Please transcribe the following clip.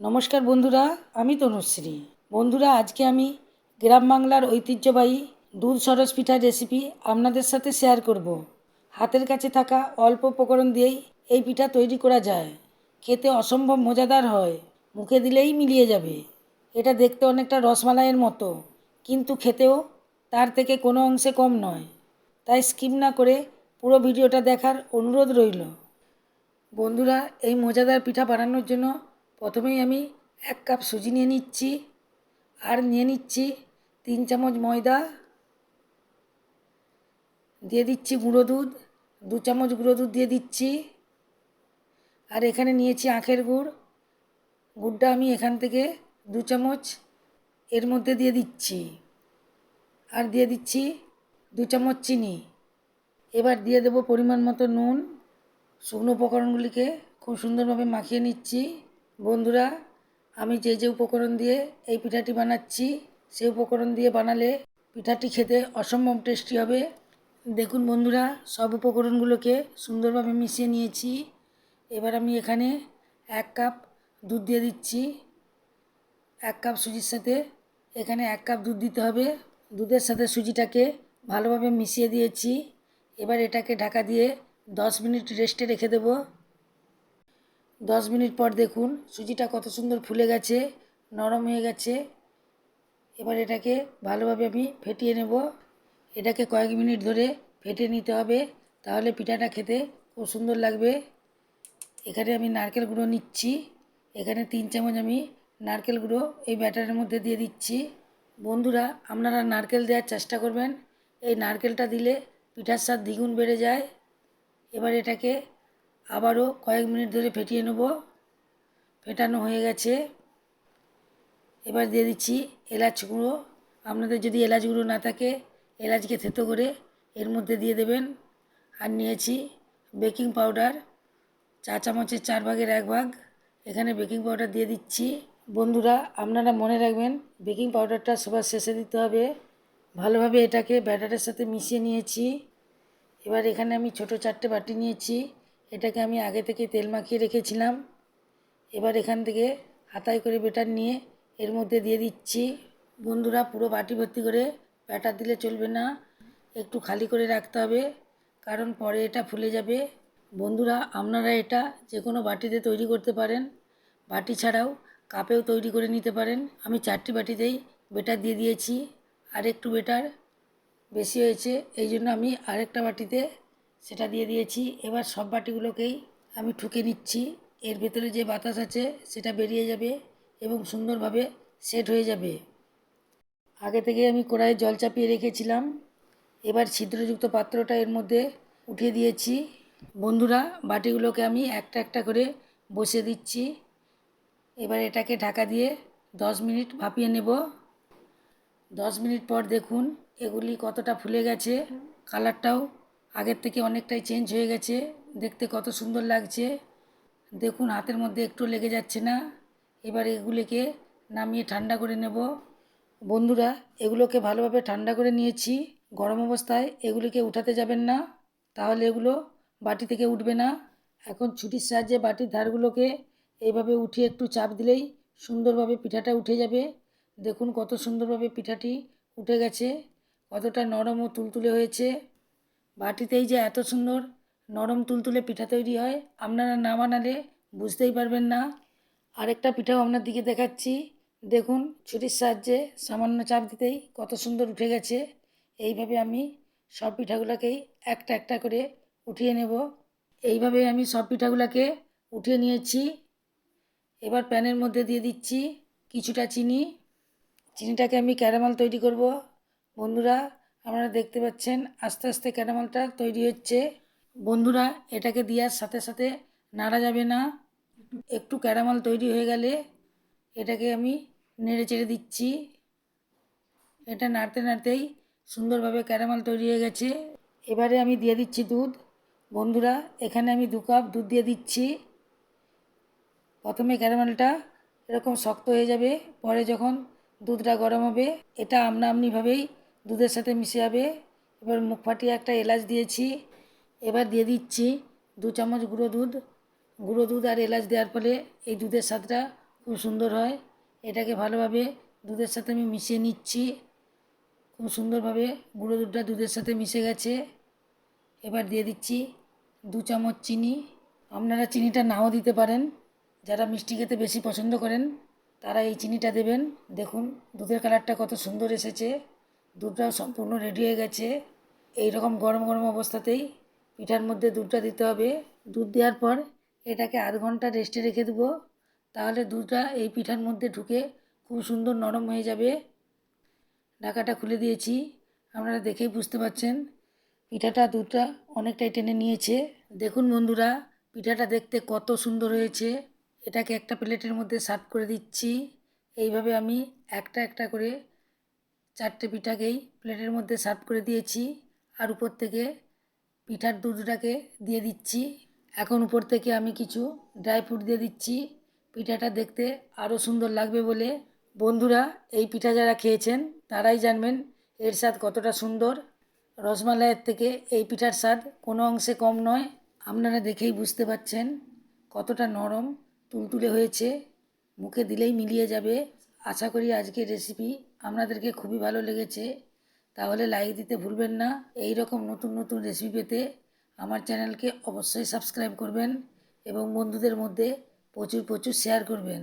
নমস্কার বন্ধুরা, আমি তনুশ্রী। বন্ধুরা, আজকে আমি গ্রাম বাংলার ঐতিহ্যবাহী দুধ সরস পিঠার রেসিপি আপনাদের সাথে শেয়ার করব। হাতের কাছে থাকা অল্প উপকরণ দিয়েই এই পিঠা তৈরি করা যায়। খেতে অসম্ভব মজাদার হয়, মুখে দিলেই মিলিয়ে যাবে। এটা দেখতে অনেকটা রসমালাইয়ের মতো, কিন্তু খেতেও তার থেকে কোনো অংশে কম নয়। তাই স্কিপ না করে পুরো ভিডিওটা দেখার অনুরোধ রইল। বন্ধুরা, এই মজাদার পিঠা বানানোর জন্য প্রথমেই আমি এক কাপ সুজি নিয়ে নিচ্ছি আর নিয়ে নিচ্ছি তিন চামচ ময়দা। দিয়ে দিচ্ছি গুঁড়ো দুধ, দু চামচ গুঁড়ো দুধ দিয়ে দিচ্ছি। আর এখানে নিয়েছি আখের গুড়। গুড়টা আমি এখান থেকে দু চামচ এর মধ্যে দিয়ে দিচ্ছি। আর দিয়ে দিচ্ছি দু চামচ চিনি। এবার দিয়ে দেবো পরিমাণ মতো নুন। শুকনো উপকরণগুলিকে খুব সুন্দরভাবে মাখিয়ে নিচ্ছি। বন্ধুরা, আমি যে যে উপকরণ দিয়ে এই পিঠাটি বানাচ্ছি, সেই উপকরণ দিয়ে বানালে পিঠাটি খেতে অসম্ভব টেস্টি হবে। দেখুন বন্ধুরা, সব উপকরণগুলোকে সুন্দরভাবে মিশিয়ে নিয়েছি। এবার আমি এখানে এক কাপ দুধ দিয়ে দিচ্ছি। এক কাপ সুজির সাথে এখানে এক কাপ দুধ দিতে হবে। দুধের সাথে সুজিটাকে ভালোভাবে মিশিয়ে দিয়েছি। এবার এটাকে ঢাকা দিয়ে দশ মিনিট রেস্টে রেখে দেবো। দশ মিনিট পর দেখুন, সুজিটা কত সুন্দর ফুলে গেছে, নরম হয়ে গেছে। এবার এটাকে ভালোভাবে আমি ফেটিয়ে নেব। এটাকে কয়েক মিনিট ধরে ফেটে নিতে হবে, তাহলে পিঠাটা খেতে খুব সুন্দর লাগবে। এখানে আমি নারকেল গুঁড়ো নিচ্ছি। এখানে তিন চামচ আমি নারকেল গুঁড়ো এই ব্যাটারের মধ্যে দিয়ে দিচ্ছি। বন্ধুরা, আপনারা নারকেল দেওয়ার চেষ্টা করবেন। এই নারকেলটা দিলে পিঠার স্বাদ দ্বিগুণ বেড়ে যায়। এবার এটাকে আবারও কয়েক মিনিট ধরে ফেটিয়ে নেব। ফেটানো হয়ে গেছে। এবার দিয়ে দিচ্ছি এলাচ গুঁড়ো। আপনাদের যদি এলাচ গুঁড়ো না থাকে, এলাচকে থেতো করে এর মধ্যে দিয়ে দেবেন। আর নিয়েছি বেকিং পাউডার, চা চামচের চার ভাগের এক ভাগ। এখানে বেকিং পাউডার দিয়ে দিচ্ছি। বন্ধুরা, আপনারা মনে রাখবেন, বেকিং পাউডারটা সবার শেষে দিতে হবে। ভালোভাবে এটাকে ব্যাটারের সাথে মিশিয়ে নিয়েছি। এবার এখানে আমি ছোট চারটে বাটি নিয়েছি। এটাকে আমি আগে থেকে তেল মাখিয়ে রেখেছিলাম। এবার এখান থেকে হাতায় করে বেটার নিয়ে এর মধ্যে দিয়ে দিচ্ছি। বন্ধুরা, পুরো বাটি ভর্তি করে ব্যাটার দিলে চলবে না। একটু খালি করে রাখতে হবে, কারণ পরে এটা ফুলে যাবে। বন্ধুরা, আপনারা এটা যে কোনো বাটিতে তৈরি করতে পারেন। বাটি ছাড়াও কাপেও তৈরি করে নিতে পারেন। আমি চারটি বাটিতেই বেটার দিয়ে দিয়েছি। আর একটু বেটার বেশি হয়েছে, এই জন্য আমি আরেকটা বাটিতে সেটা দিয়ে দিয়েছি। এবার সব বাটিগুলোকেই আমি ঠুকে নিচ্ছি। এর ভেতরে যে বাতাস আছে সেটা বেরিয়ে যাবে এবং সুন্দরভাবে সেট হয়ে যাবে। আগে থেকে আমি কড়াইয়ে জল চাপিয়ে রেখেছিলাম। এবার ছিদ্রযুক্ত পাত্রটা এর মধ্যে উঠিয়ে দিয়েছি। বন্ধুরা, বাটিগুলোকে আমি একটা একটা করে বসে দিচ্ছি। এবার এটাকে ঢাকা দিয়ে দশ মিনিট ভাপিয়ে নেব। দশ মিনিট পর দেখুন, এগুলি কতটা ফুলে গেছে। কালারটাও আগের থেকে অনেকটাই চেঞ্জ হয়ে গেছে। দেখতে কত সুন্দর লাগছে। দেখুন, হাতের মধ্যে একটু লেগে যাচ্ছে না। এবার এগুলিকে নামিয়ে ঠান্ডা করে নেব। বন্ধুরা, এগুলোকে ভালোভাবে ঠান্ডা করে নিয়েছি। গরম অবস্থায় এগুলিকে উঠাতে যাবেন না। তাহলে এগুলো বাটি থেকে উঠবে না। এখন ছুটির সাহায্যে বাটির ধারগুলোকে এইভাবে উঠিয়ে একটু চাপ দিলেই সুন্দরভাবে পিঠাটা উঠে যাবে। দেখুন কত সুন্দরভাবে পিঠাটি উঠে গেছে। কতটা নরম ও তুলতুলে হয়েছে। বাটিতেই যে এত সুন্দর নরম তুলতুলে পিঠা তৈরি হয়, আপনারা না বানালে বুঝতেই পারবেন না। আরেকটা পিঠাও আপনার দিকে দেখাচ্ছি। দেখুন, ছুরির সাহায্যে সামান্য চাপ দিতেই কত সুন্দর উঠে গেছে। এইভাবে আমি সব পিঠাগুলোকেই একটা একটা করে উঠিয়ে নেব। এইভাবে আমি সব পিঠাগুলোকে উঠিয়ে নিয়েছি। এবার প্যানের মধ্যে দিয়ে দিচ্ছি কিছুটা চিনি। চিনিটাকে আমি ক্যারামেল তৈরি করব। বন্ধুরা আপনারা দেখতে পাচ্ছেন আস্তে আস্তে ক্যারামেলটা তৈরি হচ্ছে। বন্ধুরা, এটাকে দেওয়ার সাথে সাথে নাড়া যাবে না। একটু ক্যারামেল তৈরি হয়ে গেলে এটাকে আমি নেড়ে চেড়ে দিচ্ছি। এটা নাড়তে নাড়তেই সুন্দরভাবে ক্যারামেল তৈরি হয়ে গেছে। এবারে আমি দিয়ে দিচ্ছি দুধ। বন্ধুরা, এখানে আমি দু কাপ দুধ দিয়ে দিচ্ছি। প্রথমে ক্যারামেলটা এরকম শক্ত হয়ে যাবে, পরে যখন দুধটা গরম হবে, এটা আমনা আমনিভাবেই দুধের সাথে মিশে যাবে এবার মুখ ফাটিয়ে একটা এলাচ দিয়েছি। এবার দিয়ে দিচ্ছি দু চামচ গুঁড়ো দুধ। গুঁড়ো দুধ আর এলাচ দেওয়ার ফলে এই দুধের স্বাদটা খুব সুন্দর হয়। এটাকে ভালোভাবে দুধের সাথে আমি মিশিয়ে নিচ্ছি। খুব সুন্দরভাবে গুঁড়ো দুধটা দুধের সাথে মিশে গেছে। এবার দিয়ে দিচ্ছি দু চামচ চিনি। আপনারা চিনিটা নাও দিতে পারেন। যারা মিষ্টি খেতে বেশি পছন্দ করেন, তারা এই চিনিটা দেবেন। দেখুন, দুধের কালারটা কত সুন্দর এসেছে। দুধটাও সম্পূর্ণ রেডি হয়ে গেছে। এই রকম গরম গরম অবস্থাতেই পিঠার মধ্যে দুধটা দিতে হবে। দুধ দেওয়ার পর এটাকে আধ ঘণ্টা রেস্টে রেখে দেবো। তাহলে দুধটা এই পিঠার মধ্যে ঢুকে খুব সুন্দর নরম হয়ে যাবে। ঢাকাটা খুলে দিয়েছি। আপনারা দেখেই বুঝতে পারছেন পিঠাটা দুধটা অনেকটাই টেনে নিয়েছে। দেখুন বন্ধুরা, পিঠাটা দেখতে কত সুন্দর হয়েছে। এটাকে একটা প্লেটের মধ্যে সার্ভ করে দিচ্ছি। এইভাবে আমি একটা একটা করে চারটে পিঠাকেই প্লেটের মধ্যে সার্ভ করে দিয়েছি। আর উপর থেকে পিঠার দুধটাকে দিয়ে দিচ্ছি। এখন উপর থেকে আমি কিছু ড্রাই ফ্রুট দিয়ে দিচ্ছি। পিঠাটা দেখতে আরও সুন্দর লাগবে বলে। বন্ধুরা, এই পিঠা যারা খেয়েছেন, তারাই জানবেন এর স্বাদ কতটা সুন্দর। রসমালাইয়ের থেকে এই পিঠার স্বাদ কোনো অংশে কম নয়। আপনারা দেখেই বুঝতে পারছেন কতটা নরম, তুলতুলে হয়েছে। মুখে দিলেই মিলিয়ে যাবে। আশা করি আজকের রেসিপি আপনাদেরকে খুবই ভালো লেগেছে। তাহলে লাইক দিতে ভুলবেন না। এই রকম নতুন নতুন রেসিপি পেতে আমার চ্যানেলকে অবশ্যই সাবস্ক্রাইব করবেন এবং বন্ধুদের মধ্যে প্রচুর প্রচুর শেয়ার করবেন।